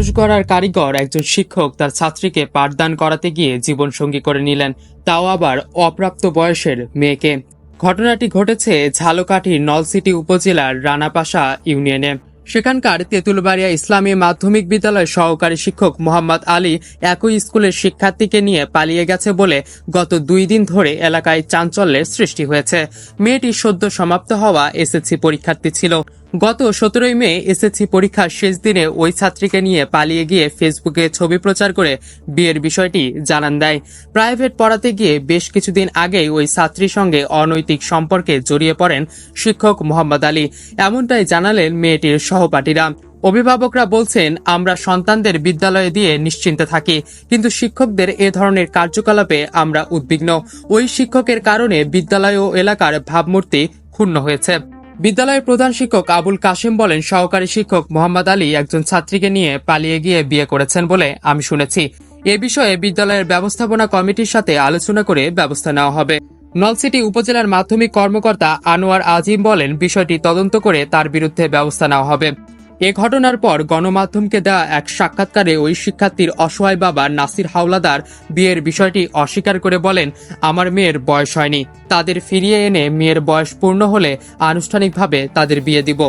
মানুষ গড়ার কারিগর একজন শিক্ষক তার ছাত্রীকে পাঠদান করাতে গিয়ে জীবন সঙ্গী করে নিলেন। তাও আবার অপ্রাপ্ত বয়সের মেয়েকে। ঘটনাটি ঘটেছে ঝালকাঠির নলসিটি উপজেলার রানাপাশা ইউনিয়নে। সেখানকার তেঁতুলবাড়িয়া ইসলামী মাধ্যমিক বিদ্যালয়ের সহকারী শিক্ষক মোহাম্মদ আলী একই স্কুলের শিক্ষার্থীকে নিয়ে পালিয়ে গেছে বলে গত দুই দিন ধরে এলাকায় চাঞ্চল্যের সৃষ্টি হয়েছে। মেয়েটি সদ্য সমাপ্ত হওয়া এসএসসি পরীক্ষার্থী ছিল। গত সতেরোই মে এসএসসি পরীক্ষার শেষ দিনে ওই ছাত্রীকে নিয়ে পালিয়ে গিয়ে ফেসবুকে ছবি প্রচার করে বিয়ের বিষয়টি জানান দেয়। প্রাইভেট পড়াতে গিয়ে বেশ কিছুদিন আগেই ওই ছাত্রীর সঙ্গে অনৈতিক সম্পর্কে জড়িয়ে পড়েন শিক্ষক মোহাম্মদ আলী। এমনটাই জানালেন মেয়েটির সহপাঠীরা। অভিভাবকরা বলছেন, আমরা সন্তানদের বিদ্যালয়ে দিয়ে নিশ্চিন্তে থাকি, কিন্তু শিক্ষকদের এ ধরনের কার্যকলাপে আমরা উদ্বিগ্ন। ওই শিক্ষকের কারণে বিদ্যালয় ও এলাকার ভাবমূর্তি ক্ষুণ্ণ হয়েছে। বিদ্যালয়ের প্রধান শিক্ষক আবুল কাশেম বলেন, সহকারী শিক্ষক মোহাম্মদ আলী একজন ছাত্রীকে নিয়ে পালিয়ে গিয়ে বিয়ে করেছেন বলে আমি শুনেছি। এ বিষয়ে বিদ্যালয়ের ব্যবস্থাপনা কমিটির সাথে আলোচনা করে ব্যবস্থা নেওয়া হবে। নলসিটি উপজেলার মাধ্যমিক কর্মকর্তা আনোয়ার আজিম বলেন, বিষয়টি তদন্ত করে তার বিরুদ্ধে ব্যবস্থা নেওয়া হবে। এ ঘটনার পর গণমাধ্যমকে দেওয়া এক সাক্ষাৎকারে ওই শিক্ষার্থীর অসহায় বাবা নাসির হাওলাদার বিয়ের বিষয়টি অস্বীকার করে বলেন, আমার মেয়ের বয়স হয়নি। তাদের ফিরিয়ে এনে মেয়ের বয়স পূর্ণ হলে আনুষ্ঠানিকভাবে তাদের বিয়ে দিব।